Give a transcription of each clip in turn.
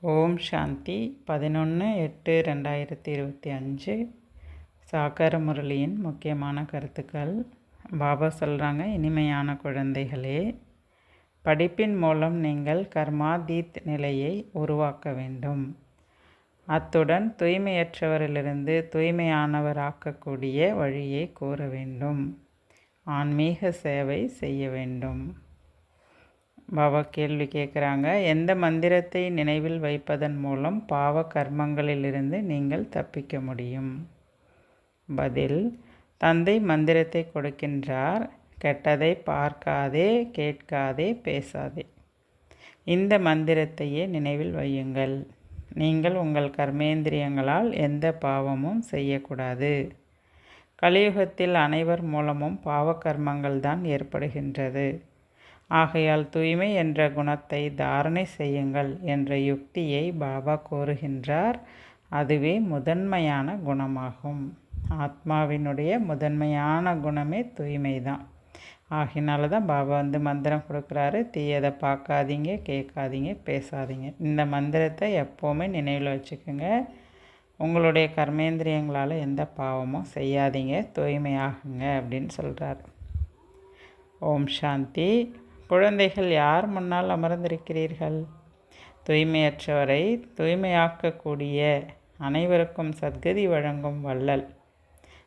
ஓம் சாந்தி. பதினொன்று எட்டு ரெண்டாயிரத்தி இருபத்தி அஞ்சு. சாக்கார முரளியின் முக்கியமான கருத்துக்கள். பாபா சொல்கிறாங்க இனிமையான குழந்தைகளே படிப்பின் மூலம் நீங்கள் கர்மாதீத் நிலையை உருவாக்க வேண்டும். அத்துடன் தூய்மையற்றவரிலிருந்து தூய்மையானவராக்கக்கூடிய வழியை கூற வேண்டும். ஆன்மீக சேவை செய்ய வேண்டும். பாபா கேள்வி கேட்குறாங்க. எந்த மந்திரத்தை நினைவில் வைப்பதன் மூலம் பாவ கர்மங்களிலிருந்து நீங்கள் தப்பிக்க முடியும்? பதில் தந்தை மந்திரத்தை கொடுக்கின்றார். கெட்டதை பார்க்காதே கேட்காதே பேசாதே. இந்த மந்திரத்தையே நினைவில் வையுங்கள். நீங்கள் உங்கள் கர்மேந்திரியங்களால் எந்த பாவமும் செய்யக்கூடாது. கலியுகத்தில் அனைவர் மூலமும் பாவ கர்மங்கள் தான் ஏற்படுகின்றது. ஆகையால் தூய்மை என்ற குணத்தை தாரணை செய்யுங்கள் என்ற யுக்தியை பாபா கூறுகின்றார். அதுவே முதன்மையான குணமாகும். ஆத்மாவினுடைய முதன்மையான குணமே தூய்மை தான் ஆகினால தான் பாபா வந்து மந்திரம் கொடுக்குறாரு. தீயதை பார்க்காதீங்க கேட்காதீங்க பேசாதீங்க. இந்த மந்திரத்தை எப்போவுமே நினைவில் வச்சுக்கோங்க. உங்களுடைய கர்மேந்திரியங்களால் எந்த பாவமும் செய்யாதீங்க தூய்மையாகுங்க அப்படின்னு சொல்கிறார் ஓம் சாந்தி. குழந்தைகள் யார் முன்னால் அமர்ந்திருக்கிறீர்கள்? தூய்மையற்றவரை தூய்மையாக்கக்கூடிய அனைவருக்கும் சத்கதி வழங்கும் வள்ளல்.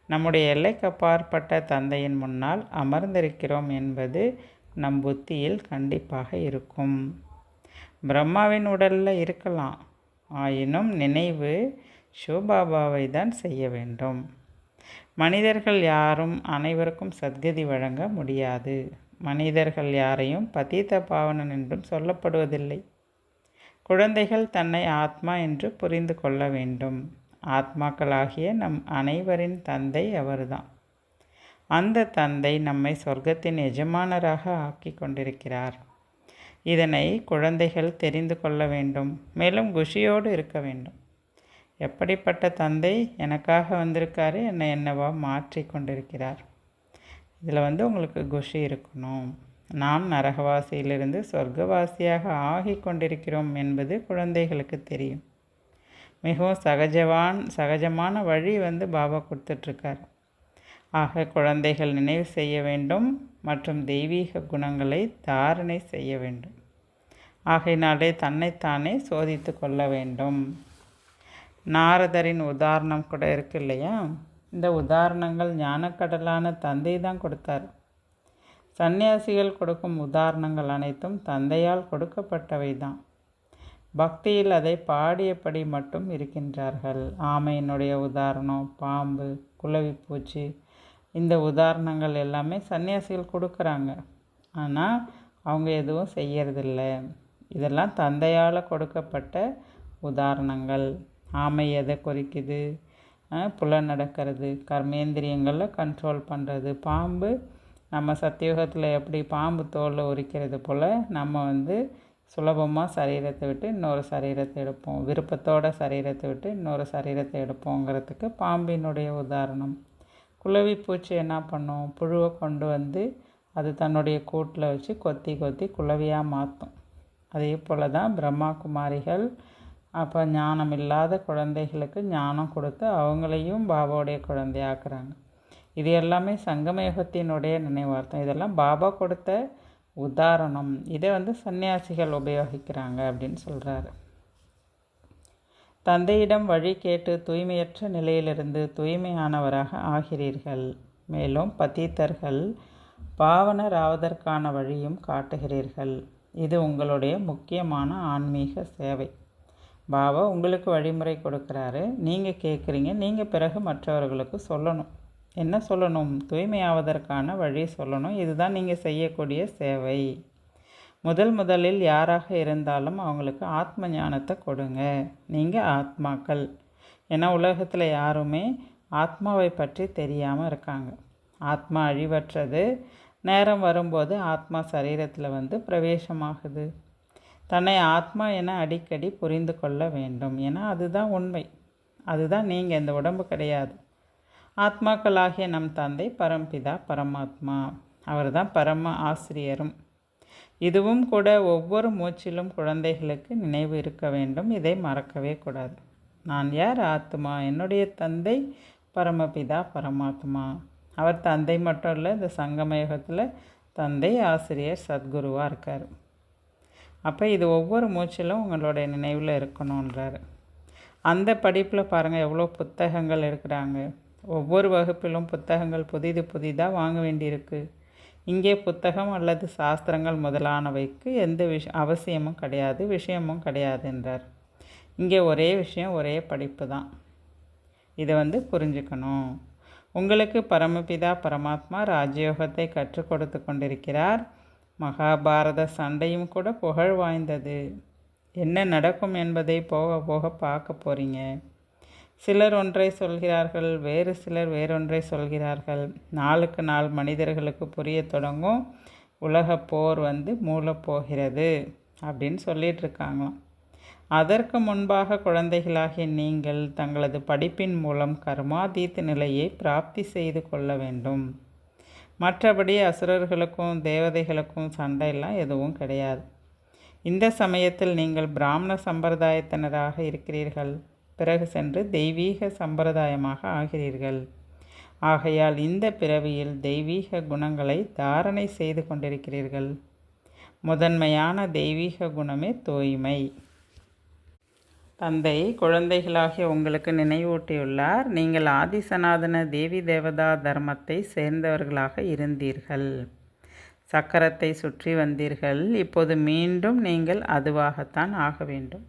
நம்முடைய எல்லைக்கு அப்பாற்பட்ட தந்தையின் முன்னால் அமர்ந்திருக்கிறோம் என்பது நம் புத்தியில் கண்டிப்பாக இருக்கும். பிரம்மாவின் உடலில் இருக்கலாம். ஆயினும் நினைவு சிவபாபாவை தான் செய்ய வேண்டும். மனிதர்கள் யாரும் அனைவருக்கும் சத்கதி வழங்க முடியாது. மனிதர்கள் யாரையும் பதீத பாவனன் என்றும் சொல்லப்படுவதில்லை. குழந்தைகள் தன்னை ஆத்மா என்று புரிந்து கொள்ள வேண்டும். ஆத்மாக்களாகிய நம் அனைவரின் தந்தை அவர்தான். அந்த தந்தை நம்மை சொர்க்கத்தின் எஜமானராக ஆக்கி கொண்டிருக்கிறார். இதனை குழந்தைகள் தெரிந்து கொள்ள வேண்டும். மேலும் குஷியோடு இருக்க வேண்டும். எப்படிப்பட்ட தந்தை எனக்காக வந்திருக்காரு என்னை என்னவா மாற்றி கொண்டிருக்கிறார். இதில் வந்து உங்களுக்கு குஷி இருக்கணும். நாம் நரகவாசியிலிருந்து சொர்க்கவாசியாக ஆகி கொண்டிருக்கிறோம் என்பது குழந்தைகளுக்கு தெரியும். மிகவும் சகஜவான் சகஜமான வழி வந்து பாபா கொடுத்துட்ருக்கார். ஆக குழந்தைகள் நினைவு செய்ய வேண்டும் மற்றும் தெய்வீக குணங்களை தாரணை செய்ய வேண்டும். ஆகையினாலே தன்னைத்தானே சோதித்து கொள்ள வேண்டும். நாரதரின் உதாரணம் கூட இருக்கு இல்லையா? இந்த உதாரணங்கள் ஞானக்கடலான தந்தை தான் கொடுத்தார். சந்நியாசிகள் கொடுக்கும் உதாரணங்கள் அனைத்தும் தந்தையால் கொடுக்கப்பட்டவை தான். பக்தியில் அதை பாடியபடி மட்டும் இருக்கின்றார்கள். ஆமையினுடைய உதாரணம் பாம்பு குலவி பூச்சி இந்த உதாரணங்கள் எல்லாமே சன்னியாசிகள் கொடுக்குறாங்க. ஆனால் அவங்க எதுவும் செய்யறதில்ல. இதெல்லாம் தந்தையால் கொடுக்கப்பட்ட உதாரணங்கள். ஆமை எதை குறிக்குது? புல நடக்கிறது கர்மேந்திரியங்களில் கண்ட்ரோல் பண்ணுறது பாம்பு நம்ம சத்தியுகத்தில் எப்படி பாம்பு தோலை உரிக்கிறது போல் நம்ம வந்து சுலபமாக சரீரத்தை விட்டு இன்னொரு சரீரத்தை எடுப்போம். விருப்பத்தோட சரீரத்தை விட்டு இன்னொரு சரீரத்தை எடுப்போங்கிறதுக்கு பாம்பினுடைய உதாரணம். குளவி பூச்சி என்ன பண்ணும்? புழுவை கொண்டு வந்து அது தன்னுடைய கூட்டில் வச்சு கொத்தி கொத்தி குளவியாக மாற்றும் அதே போல் தான் பிரம்மா குமாரிகள் அப்போ ஞானம் இல்லாத குழந்தைகளுக்கு ஞானம் கொடுத்து அவங்களையும் பாபாவுடைய குழந்தையாக்குறாங்க. இது எல்லாமே சங்கமயுகத்தினுடைய நினைவார்த்தம். இதெல்லாம் பாபா கொடுத்த உதாரணம். இதை வந்து சன்னியாசிகள் உபயோகிக்கிறாங்க அப்படின்னு சொல்கிறாரு தந்தையிடம் வழி கேட்டு தூய்மையற்ற நிலையிலிருந்து தூய்மையானவராக ஆகிறீர்கள். மேலும் பதித்தர்கள் பாவனர் ஆவதற்கான வழியும் காட்டுகிறீர்கள். இது உங்களுடைய முக்கியமான ஆன்மீக சேவை. பாபா உங்களுக்கு வழிமுறை கொடுக்குறாரு. நீங்கள் கேட்குறீங்க நீங்கள் பிறகு மற்றவர்களுக்கு சொல்லணும். என்ன சொல்லணும்? தூய்மையாவதற்கான வழி சொல்லணும். இதுதான் நீங்கள் செய்யக்கூடிய சேவை. முதல் முதலில் யாராக இருந்தாலும் அவங்களுக்கு ஆத்ம ஞானத்தை கொடுங்க. நீங்கள் ஆத்மாக்கள். ஏன்னா உலகத்தில் யாருமே ஆத்மாவை பற்றி தெரியாமல் இருக்காங்க. ஆத்மா அழிவற்றது. நேரம் வரும்போது ஆத்மா சரீரத்தில் வந்து பிரவேசமாகுது. தன்னை ஆத்மா என அடிக்கடி புரிந்து கொள்ள வேண்டும். ஏன்னா அதுதான் உண்மை. அதுதான் நீங்கள் இந்த உடம்பு கிடையாது. ஆத்மாக்களாகிய நம் தந்தை பரம்பிதா பரமாத்மா. அவர் தான் பரம ஆசிரியரும். இதுவும் கூட ஒவ்வொரு மூச்சிலும் குழந்தைகளுக்கு நினைவு இருக்க வேண்டும். இதை மறக்கவே கூடாது. நான் யார்? ஆத்மா. என்னுடைய தந்தை பரமபிதா பரமாத்மா. அவர் தந்தை மட்டும் இல்லை இந்த சங்கமயுகத்தில் தந்தை ஆசிரியர் சத்குருவாக இருக்கார். அப்போ இது ஒவ்வொரு மூச்சிலும் உங்களுடைய நினைவில் இருக்கணுன்றார் அந்த படிப்பில் பாருங்கள் எவ்வளோ புத்தகங்கள் இருக்கிறாங்க ஒவ்வொரு வகுப்பிலும் புத்தகங்கள் புதிது புதிதாக வாங்க வேண்டியிருக்கு. இங்கே புத்தகம் அல்லது சாஸ்திரங்கள் முதலானவைக்கு எந்த விஷ அவசியமும் கிடையாது விஷயமும் கிடையாது என்றார் இங்கே ஒரே விஷயம் ஒரே படிப்பு தான். இதை வந்து புரிஞ்சுக்கணும். உங்களுக்கு பரமபிதா பரமாத்மா ராஜயோகத்தை கற்றுக் கொடுத்து கொண்டிருக்கிறார். மகாபாரத சண்டையும் கூட புகழ் வாய்ந்தது. என்ன நடக்கும் என்பதை போக போக பார்க்க போகிறீங்க சிலர் ஒன்றை சொல்கிறார்கள் வேறு சிலர் வேறொன்றை சொல்கிறார்கள். நாளுக்கு நாள் மனிதர்களுக்கு புரிய தொடங்கும் உலக போர் வந்து மூலப்போகிறது அப்படின்னு சொல்லிட்டு இருக்காங்களாம். அதற்கு முன்பாக குழந்தைகளாகிய நீங்கள் தங்களது படிப்பின் மூலம் கர்மாதீத் நிலையை பிராப்தி செய்து கொள்ள வேண்டும். மற்றபடி அசுரர்களுக்கும் தேவதைகளுக்கும் சண்டையெல்லாம் எதுவும் கிடையாது. இந்த சமயத்தில் நீங்கள் பிராமண சம்பிரதாயத்தினராக இருக்கிறீர்கள். பிறகு சென்று தெய்வீக சம்பிரதாயமாக ஆகிறீர்கள். ஆகையால் இந்த பிறவியில் தெய்வீக குணங்களை தாரணை செய்து கொண்டிருக்கிறீர்கள். முதன்மையான தெய்வீக குணமே தூய்மை. தந்தை குழந்தைகளாகிய உங்களுக்கு நினைவூட்டியுள்ளார். நீங்கள் ஆதிசநாதன தேவி தேவதா தர்மத்தை சேர்ந்தவர்களாக இருந்தீர்கள். சக்கரத்தை சுற்றி வந்தீர்கள். இப்போது மீண்டும் நீங்கள் அதுவாகத்தான் ஆக வேண்டும்.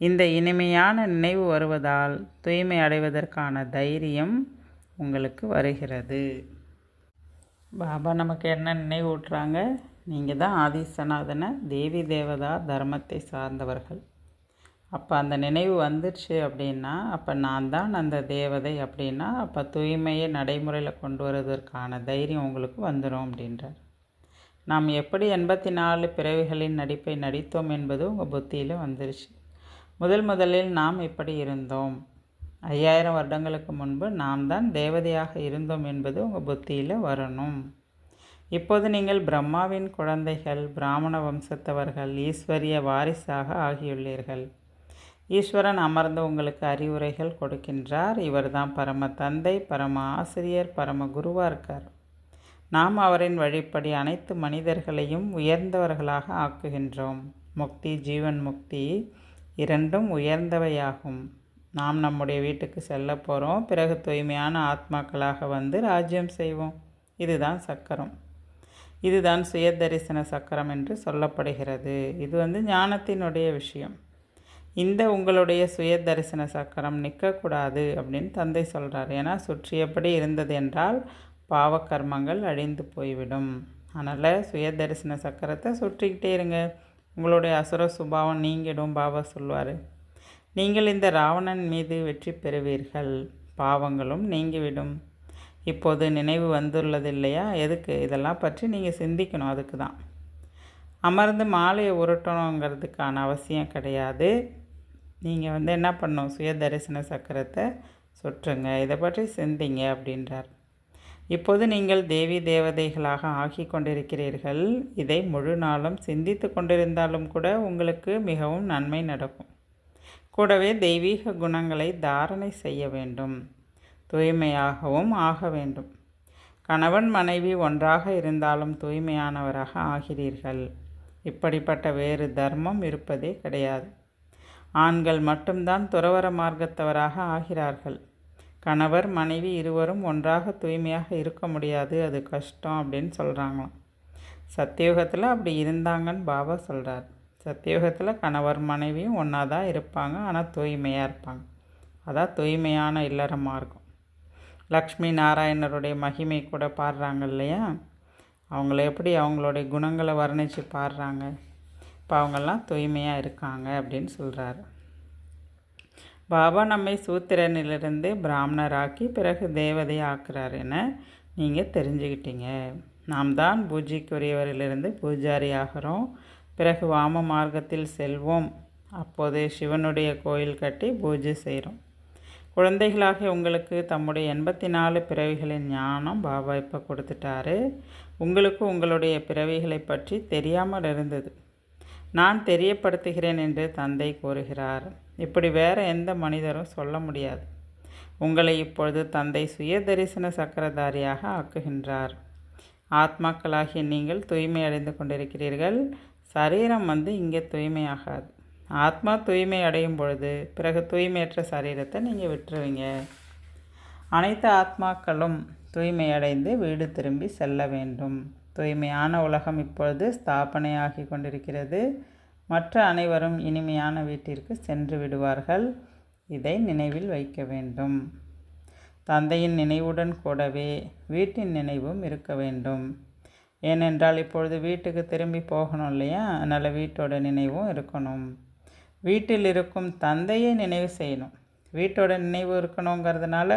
இந்த இனிமையான நினைவு வருவதால் தூய்மை அடைவதற்கான தைரியம் உங்களுக்கு வருகிறது. பாபா நமக்கு என்ன நினைவூட்டுறாங்க? நீங்கள் தான் ஆதிசநாதன தேவி தேவதா தர்மத்தை சார்ந்தவர்கள். அப்போ அந்த நினைவு வந்துடுச்சு அப்படின்னா அப்போ நான் தான் அந்த தேவதை அப்படின்னா அப்போ தூய்மையை நடைமுறையில் கொண்டு வருவதற்கான தைரியம் உங்களுக்கு வந்துடும் அப்படின்றார். நாம் எப்படி எண்பத்தி நாலு பிறவிகளின் நடிப்பை நடித்தோம் என்பது உங்கள் புத்தியில் வந்துருச்சு. முதல் முதலில் நாம் இப்படி இருந்தோம்? ஐயாயிரம் வருடங்களுக்கு முன்பு நாம் தான் தேவதையாக இருந்தோம் என்பது உங்கள் புத்தியில் வரணும். இப்போது நீங்கள் பிரம்மாவின் குழந்தைகள் பிராமண வம்சத்தவர்கள் ஈஸ்வரிய வாரிசாக ஆகியுள்ளீர்கள். ஈஸ்வரன் அமர்ந்து உங்களுக்கு அறிவுரைகள் கொடுக்கின்றார். இவர்தான் பரம தந்தை பரம ஆசிரியர் பரம குருவாக இருக்கார். நாம் அவரின் வழிப்படி அனைத்து மனிதர்களையும் உயர்ந்தவர்களாக ஆக்குகின்றோம். முக்தி ஜீவன் முக்தி இரண்டும் உயர்ந்தவையாகும். நாம் நம்முடைய வீட்டுக்கு செல்ல போகிறோம் பிறகு தூய்மையான ஆத்மாக்களாக வந்து ராஜ்யம் செய்வோம். இதுதான் சக்கரம். இதுதான் சுயதரிசன சக்கரம் என்று சொல்லப்படுகிறது. இது வந்து ஞானத்தினுடைய விஷயம். இந்த உங்களுடைய சுய தரிசன சக்கரம் நிற்கக்கூடாது அப்படின்னு தந்தை சொல்கிறார் ஏன்னா சுற்றியபடி இருந்தது என்றால் பாவக்கர்மங்கள் அழிந்து போய்விடும். அதனால் சுய தரிசன சக்கரத்தை சுற்றிக்கிட்டே இருங்க. உங்களுடைய அசுர சுபாவம் நீங்கிடும் பாபா சொல்வார் நீங்கள் இந்த ராவணன் மீது வெற்றி பெறுவீர்கள். பாவங்களும் நீங்கிவிடும். இப்போது நினைவு வந்துள்ளது இல்லையா? எதுக்கு? இதெல்லாம் பற்றி நீங்கள் சிந்திக்கணும் அதுக்கு தான் அமர்ந்து மாலையை உருட்டணுங்கிறதுக்கான அவசியம் கிடையாது. நீங்கள் வந்து என்ன பண்ணும் சுய தரிசன சக்கரத்தை சுற்றுங்க. இதை பற்றி சிந்திங்க அப்படின்றார். இப்போது நீங்கள் தேவி தேவதைகளாக ஆகி கொண்டிருக்கிறீர்கள். இதை முழு நாளும் சிந்தித்து கொண்டிருந்தாலும் கூட உங்களுக்கு மிகவும் நன்மை நடக்கும். கூடவே தெய்வீக குணங்களை தாரணை செய்ய வேண்டும். தூய்மையாகவும் ஆக வேண்டும். கணவன் மனைவி ஒன்றாக இருந்தாலும் தூய்மையானவராக ஆகிறீர்கள். இப்படிப்பட்ட வேறு தர்மம் இருப்பதே கிடையாது. ஆண்கள் மட்டும்தான் துறவர மார்க்கத்தவராக ஆகிறார்கள். கணவர் மனைவி இருவரும் ஒன்றாக தூய்மையாக இருக்க முடியாது. அது கஷ்டம் அப்படின்னு சொல்கிறாங்களாம் சத்தியுகத்தில் அப்படி இருந்தாங்கன்னு பாபா சொல்கிறார் சத்தியுகத்தில் கணவர் மனைவியும் ஒன்றா தான் இருப்பாங்க. ஆனால் தூய்மையாக இருப்பாங்க. அதான் தூய்மையான இல்லறமாக இருக்கும். லக்ஷ்மி நாராயணருடைய மகிமை கூட பாடுறாங்க இல்லையா? அவங்கள எப்படி அவங்களுடைய குணங்களை வர்ணித்து பாடுறாங்க? இப்போ அவங்கெல்லாம் தூய்மையாக இருக்காங்க அப்படின்னு சொல்கிறாரு பாபா நம்மை சூத்திரனிலிருந்து பிராமணராக்கி பிறகு தேவதை ஆக்குறார் என நீங்கள் தெரிஞ்சுக்கிட்டீங்க. நாம் தான் பூஜைக்குரியவரிலிருந்து பூஜாரி ஆகிறோம் பிறகு வாம மார்க்கத்தில் செல்வோம். அப்போது சிவனுடைய கோயில் கட்டி பூஜை செய்கிறோம் குழந்தைகளாக உங்களுக்கு தம்முடைய எண்பத்தி நாலு பிறவிகளின் ஞானம் பாபா இப்போ கொடுத்துட்டாரு. உங்களுக்கு உங்களுடைய பிறவிகளை பற்றி தெரியாமல் இருந்தது நான் தெரியப்படுத்துகிறேன் என்று தந்தை கூறுகிறார். இப்படி வேற எந்த மனிதரும் சொல்ல முடியாது. உங்களை இப்பொழுது தந்தை சுய தரிசன சக்கரதாரியாக ஆக்குகின்றார். ஆத்மாக்களாகிய நீங்கள் தூய்மை அடைந்து கொண்டிருக்கிறீர்கள். சரீரம் வந்து இங்கே தூய்மையாகாது. ஆத்மா தூய்மை அடையும் பொழுது பிறகு தூய்மையற்ற சரீரத்தை நீங்கள் விட்டுருவீங்க. அனைத்து ஆத்மாக்களும் தூய்மை அடைந்து வீடு திரும்பி செல்ல வேண்டும். தூய்மையான உலகம் இப்பொழுது ஸ்தாபனையாகி கொண்டிருக்கிறது. மற்ற அனைவரும் இனிமையான வீட்டிற்கு சென்று விடுவார்கள். இதை நினைவில் வைக்க வேண்டும். தந்தையின் நினைவுடன் கூடவே வீட்டின் நினைவும் இருக்க வேண்டும். ஏனென்றால் இப்பொழுது வீட்டுக்கு திரும்பி போகணும் இல்லையா? அதனால் வீட்டோட நினைவும் இருக்கணும். வீட்டில் இருக்கும் தந்தையை நினைவு செய்யணும். வீட்டோட நினைவு இருக்கணுங்கிறதுனால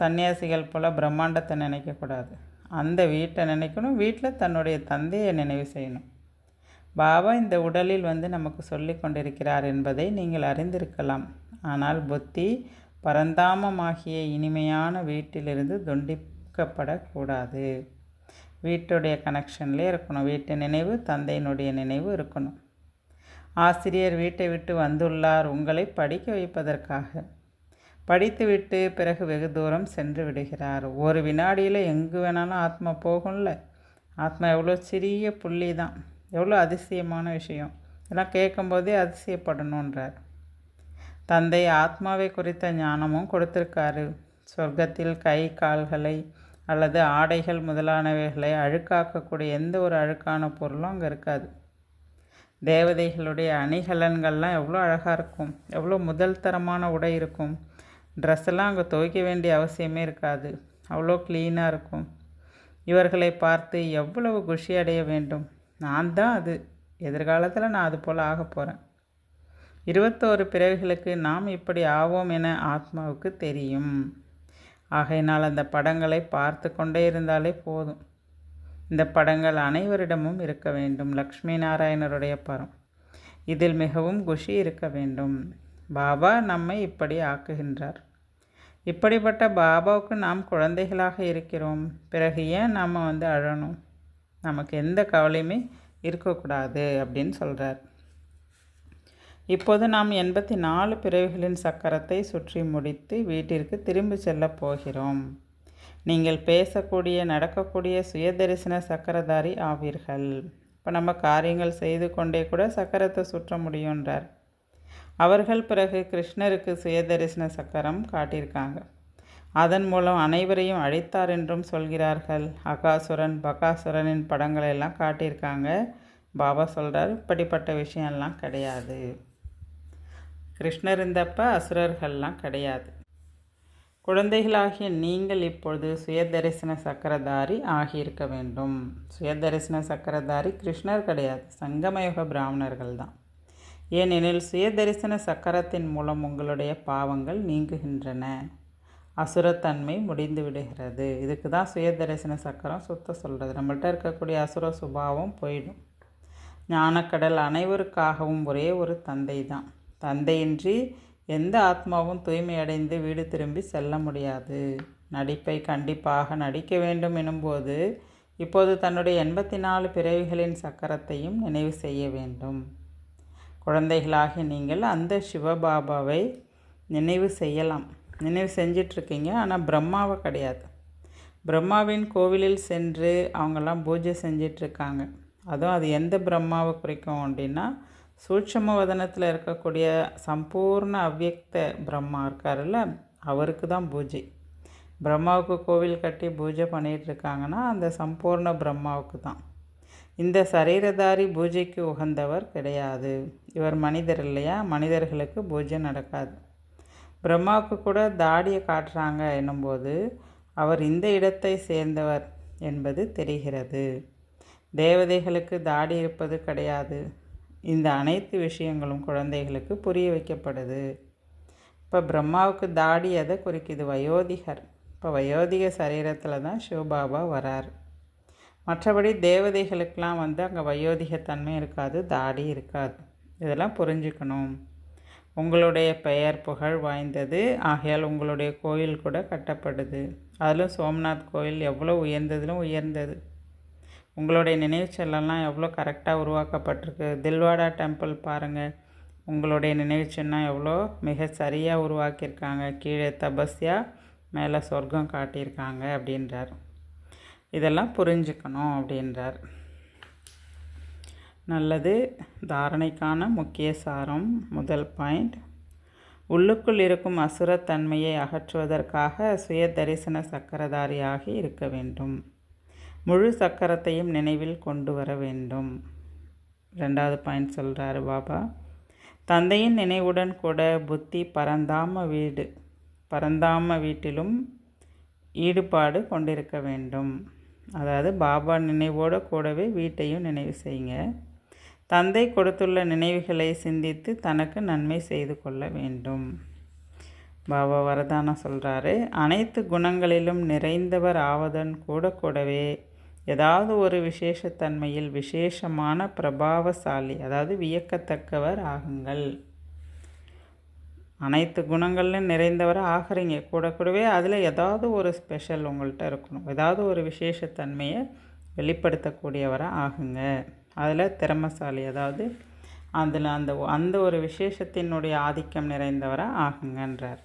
சன்னியாசிகள் போல் பிரம்மாண்டத்தை நினைக்கக்கூடாது அந்த வீட்டை நினைக்கணும் வீட்டில் தன்னுடைய தந்தையை நினைவு செய்யணும். பாபா இந்த உடலில் வந்து நமக்கு சொல்லி கொண்டிருக்கிறார் என்பதை நீங்கள் அறிந்திருக்கலாம். ஆனால் புத்தி பரந்தாமமாகிய இனிமையான வீட்டிலிருந்து துண்டிக்கப்படக்கூடாது. வீட்டுடைய கனெக்ஷன்லேயே இருக்கணும். வீட்டு நினைவு தந்தையினுடைய நினைவு இருக்கணும். ஆசிரியர் வீட்டை விட்டு வந்துள்ளார். உங்களை படிக்க வைப்பதற்காக. படித்துவிட்டு பிறகு வெகு தூரம் சென்று விடுகிறார். ஒரு வினாடியில் எங்கு வேணாலும் ஆத்மா போகும்ல. ஆத்மா எவ்வளோ சிறிய புள்ளி தான் எவ்வளோ அதிசயமான விஷயம். இதெல்லாம் கேட்கும்போதே அதிசயப்படணுன்றார். தந்தை ஆத்மாவை குறித்த ஞானமும் கொடுத்திருக்காரு. சொர்க்கத்தில் கை கால்களை அல்லது ஆடைகள் முதலானவைகளை அழுக்காக்கக்கூடிய எந்த ஒரு அழுக்கான பொருளும் அங்கே இருக்காது. தேவதைகளுடைய அணிகலன்கள்லாம் எவ்வளோ அழகாக இருக்கும். எவ்வளோ முதல் தரமான உடை இருக்கும். ட்ரெஸ் எல்லாம் அங்கே துவைக்க வேண்டிய அவசியமே இருக்காது. அவ்வளோ க்ளீனாக இருக்கும். இவர்களை பார்த்து எவ்வளவு குஷி அடைய வேண்டும். நான் தான் அது. எதிர்காலத்தில் நான் அது போல் ஆக போகிறேன் இருபத்தோரு பிறவிகளுக்கு நாம் இப்படி ஆவோம் என ஆத்மாவுக்கு தெரியும். ஆகையினால் அந்த படங்களை பார்த்து கொண்டே இருந்தாலே போதும். இந்த படங்கள் அனைவரிடமும் இருக்க வேண்டும். லக்ஷ்மி நாராயணருடைய படம். இதில் மிகவும் குஷி இருக்க வேண்டும். பாபா நம்மை இப்படி ஆக்குகின்றார். இப்படிப்பட்ட பாபாவுக்கு நாம் குழந்தைகளாக இருக்கிறோம். பிறகு ஏன் நாம் வந்து அழணும்? நமக்கு எந்த கவலையுமே இருக்கக்கூடாது அப்படின்னு சொல்கிறார் இப்போது நாம் எண்பத்தி நாலு பிறவிகளின் சக்கரத்தை சுற்றி முடித்து வீட்டிற்கு திரும்பி செல்லப் போகிறோம். நீங்கள் பேசக்கூடிய நடக்கக்கூடிய சுயதரிசன சக்கரதாரி ஆவீர்கள். இப்போ நம்ம காரியங்கள் செய்து கொண்டே கூட சக்கரத்தை சுற்ற முடியுன்றார் அவர்கள் பிறகு கிருஷ்ணருக்கு சுயதரிசன சக்கரம் காட்டியிருக்காங்க. அதன் மூலம் அனைவரையும் அழித்தார் என்றும் சொல்கிறார்கள். அகாசுரன் பகாசுரனின் படங்களை எல்லாம் காட்டியிருக்காங்க. பாபா சொல்கிறார் இப்படிப்பட்ட விஷயம்லாம் கிடையாது. கிருஷ்ணர் இருந்தப்ப அசுரர்கள்லாம் கிடையாது. குழந்தைகளாகிய நீங்கள் இப்பொழுது சுயதரிசன சக்கரதாரி ஆகியிருக்க வேண்டும். சுயதரிசன சக்கரதாரி கிருஷ்ணர் கிடையாது. சங்கமயுக பிராமணர்கள் தான் ஏனெனில் சுயதரிசன சக்கரத்தின் மூலம் உங்களுடைய பாவங்கள் நீங்குகின்றன. அசுரத்தன்மை முடிந்து விடுகிறது. இதுக்கு தான் சுயதரிசன சக்கரம் சுத்த சொல்கிறது நம்மள்ட்ட இருக்கக்கூடிய அசுர சுபாவம் போயிடும். ஞானக்கடல் அனைவருக்காகவும் ஒரே ஒரு தந்தை தான். தந்தையின்றி எந்த ஆத்மாவும் தூய்மையடைந்து வீடு திரும்பி செல்ல முடியாது. நடிப்பை கண்டிப்பாக நடிக்க வேண்டும் எனும்போது இப்போது தன்னுடைய எண்பத்தி நாலு பிறவிகளின் சக்கரத்தையும் நினைவு செய்ய வேண்டும். குழந்தைகளாகி நீங்கள் அந்த சிவபாபாவை நினைவு செய்யலாம். நினைவு செஞ்சிட்ருக்கீங்க. ஆனால் பிரம்மாவை கிடையாது. பிரம்மாவின் கோவிலில் சென்று அவங்கெல்லாம் பூஜை செஞ்சிட்ருக்காங்க. அதுவும் அது எந்த பிரம்மாவை குறிக்கும் அப்படின்னா சூட்சம வதனத்தில் இருக்கக்கூடிய சம்பூர்ண அவ்வியக்த பிரம்மா இருக்காருல்ல அவருக்கு தான் பூஜை. பிரம்மாவுக்கு கோவில் கட்டி பூஜை பண்ணிகிட்டு இருக்காங்கன்னா அந்த சம்பூர்ண பிரம்மாவுக்கு தான். இந்த சரீரதாரி பூஜைக்கு உகந்தவர் கிடையாது. இவர் மனிதர் இல்லையா? மனிதர்களுக்கு பூஜை நடக்காது. பிரம்மாவுக்கு கூட தாடியை காட்டுறாங்க என்னும்போது அவர் இந்த இடத்தை சேர்ந்தவர் என்பது தெரிகிறது. தேவதைகளுக்கு தாடி இருப்பது கிடையாது. இந்த அனைத்து விஷயங்களும் குழந்தைகளுக்கு புரிய வைக்கப்படுது. இப்போ பிரம்மாவுக்கு தாடி அதை குறிக்குது? வயோதிகர். இப்போ வயோதிக சரீரத்தில் தான் சிவபாபா வரார். மற்றபடி தேவதைகளுக்கெலாம் வந்து அங்கே வயோதிகத்தன்மை இருக்காது தாடி இருக்காது. இதெல்லாம் புரிஞ்சுக்கணும். உங்களுடைய பெயர் புகழ் வாய்ந்தது ஆகையால் உங்களுடைய கோயில் கூட கட்டப்படுது. அதிலும் சோம்நாத் கோயில் எவ்வளோ உயர்ந்ததிலும் உயர்ந்தது. உங்களுடைய நினைவு எவ்வளோ கரெக்டாக உருவாக்கப்பட்டிருக்கு. தில்வாடா டெம்பிள் பாருங்கள் உங்களுடைய நினைவு சின்னம் எவ்வளோ மிக சரியாக உருவாக்கியிருக்காங்க. கீழே தபஸ்யா மேலே சொர்க்கம் காட்டியிருக்காங்க அப்படின்றார். இதெல்லாம் புரிஞ்சுக்கணும் அப்படின்றார். நல்லது. தாரணைக்கான முக்கிய சாரம் முதல் பாயிண்ட். உள்ளுக்குள் இருக்கும் அசுரத்தன்மையை அகற்றுவதற்காக சுய தரிசன சக்கரதாரியாகி இருக்க வேண்டும். முழு சக்கரத்தையும் நினைவில் கொண்டு வர வேண்டும். ரெண்டாவது பாயிண்ட் சொல்கிறாரு பாபா. தந்தையின் நினைவுடன் கூட புத்தி பரந்தாம வீடு பரந்தாம வீட்டிலும் ஈடுபாடு கொண்டிருக்க வேண்டும். அதாவது பாபா நினைவோடு கூடவே வீட்டையும் நினைவு செய்யுங்க. தந்தை கொடுத்துள்ள நினைவுகளை சிந்தித்து தனக்கு நன்மை செய்து கொள்ள வேண்டும். பாபா வரதானா சொல்கிறாரு அனைத்து குணங்களிலும் நிறைந்தவர் ஆவதன் கூட கூடவே ஏதாவது ஒரு விசேஷத்தன்மையில் விசேஷமான பிரபாவசாலி அதாவது வியக்கத்தக்கவர் ஆகுங்கள். அனைத்து குணங்கள்லையும் நிறைந்தவரை ஆகிறீங்க. கூட கூடவே அதில் ஏதாவது ஒரு ஸ்பெஷல் உங்கள்கிட்ட இருக்கணும். ஏதாவது ஒரு விசேஷத்தன்மையை வெளிப்படுத்தக்கூடியவராக ஆகுங்க. அதில் திறமசாலி அதாவது அதில் அந்த அந்த ஒரு விசேஷத்தினுடைய ஆதிக்கம் நிறைந்தவராக ஆகுங்கன்றார்.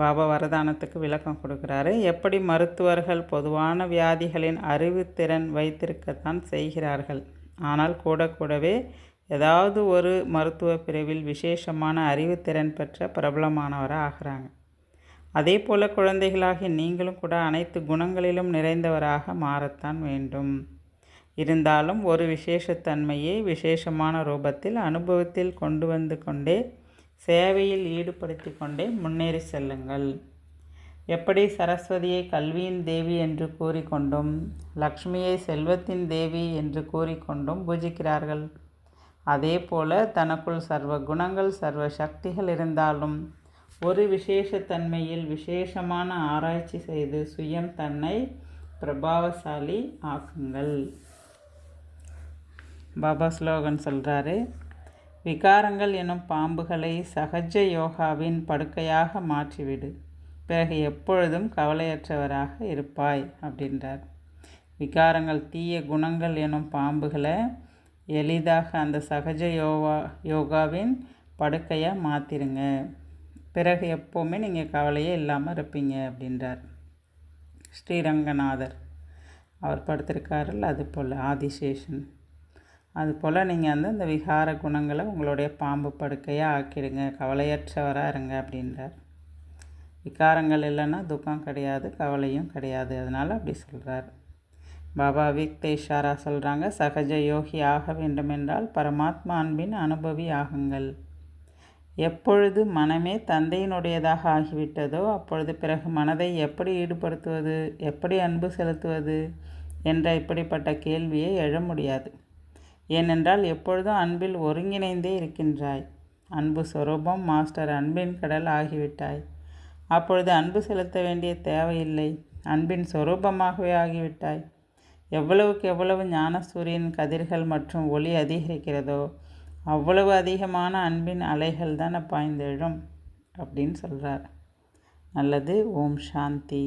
பாபா வரதானத்துக்கு விளக்கம் கொடுக்குறாரு. எப்படி மருத்துவர்கள் பொதுவான வியாதிகளின் அறிவுத்திறன் வைத்திருக்கத்தான் செய்கிறார்கள். ஆனால் கூட கூடவே ஏதாவது ஒரு மருத்துவ பிரிவில் விசேஷமான அறிவுத்திறன் பெற்ற பிரபலமானவராக ஆகிறாங்க. அதே போல் குழந்தைகளாகி நீங்களும் கூட அனைத்து குணங்களிலும் நிறைந்தவராக மாறத்தான் வேண்டும். இருந்தாலும் ஒரு விசேஷத்தன்மையை விசேஷமான ரூபத்தில் அனுபவத்தில் கொண்டு வந்து கொண்டே சேவையில் ஈடுபடுத்தி கொண்டே முன்னேறி செல்லுங்கள். எப்படி சரஸ்வதியை கல்வியின் தேவி என்று கூறிக்கொண்டும் லக்ஷ்மியை செல்வத்தின் தேவி என்று கூறிக்கொண்டும் பூஜிக்கிறார்கள்? அதே போல தனக்குள் சர்வ குணங்கள் சர்வ சக்திகள் இருந்தாலும் ஒரு விசேஷத்தன்மையில் விசேஷமான ஆராய்ச்சி செய்து சுயம் தன்னை பிரபாவசாலி ஆக்குங்கள். பாபா ஸ்லோகன் சொல்கிறாரு விகாரங்கள் எனும் பாம்புகளை சகஜ யோகாவின் படுக்கையாக மாற்றிவிடு. பிறகு எப்பொழுதும் கவலையற்றவராக இருப்பாய் அப்படின்றார். விகாரங்கள் தீய குணங்கள் எனும் பாம்புகளை எளிதாக அந்த சகஜ யோகா யோகாவின் படுக்கையாக மாற்றிடுங்க பிறகு எப்போவுமே நீங்கள் கவலையே இல்லாமல் இருப்பீங்க அப்படின்றார். ஸ்ரீரங்கநாதர். அவர் படுத்திருக்காருல்ல அது போல் ஆதிசேஷன். அதுபோல் நீங்கள் வந்து அந்த விகார குணங்களை உங்களுடைய பாம்பு படுக்கையாக ஆக்கிடுங்க. கவலையற்றவராக இருங்க அப்படின்றார். விகாரங்கள் இல்லைன்னா துக்கம் கிடையாது கவலையும் கிடையாது. அதனால் அப்படி சொல்கிறார் பாபா விக்த சொல்கிறாங்க சகஜ யோகி ஆக வேண்டுமென்றால் பரமாத்மா அன்பின் அனுபவி ஆகுங்கள். எப்பொழுது மனமே தந்தையினுடையதாக ஆகிவிட்டதோ அப்பொழுது பிறகு மனதை எப்படி ஈடுபடுத்துவது எப்படி அன்பு செலுத்துவது என்ற இப்படிப்பட்ட கேள்வியை எழ முடியாது. ஏனென்றால் எப்பொழுதும் அன்பில் ஒருங்கிணைந்தே இருக்கின்றாய். அன்பு சொரூபம் மாஸ்டர் அன்பின் கடல் ஆகிவிட்டாய். அப்பொழுது அன்பு செலுத்த வேண்டிய தேவையில்லை. அன்பின் சொரூபமாகவே ஆகிவிட்டாய். எவ்வளவுக்கு எவ்வளவு ஞான சூரியன் கதிர்கள் மற்றும் ஒளி அதிகரிக்கிறதோ அவ்வளவு அதிகமான அன்பின் அலைகள் தான் பாய்ந்தெழும் அப்படின்னு சொல்கிறார் நல்லது. ஓம் சாந்தி.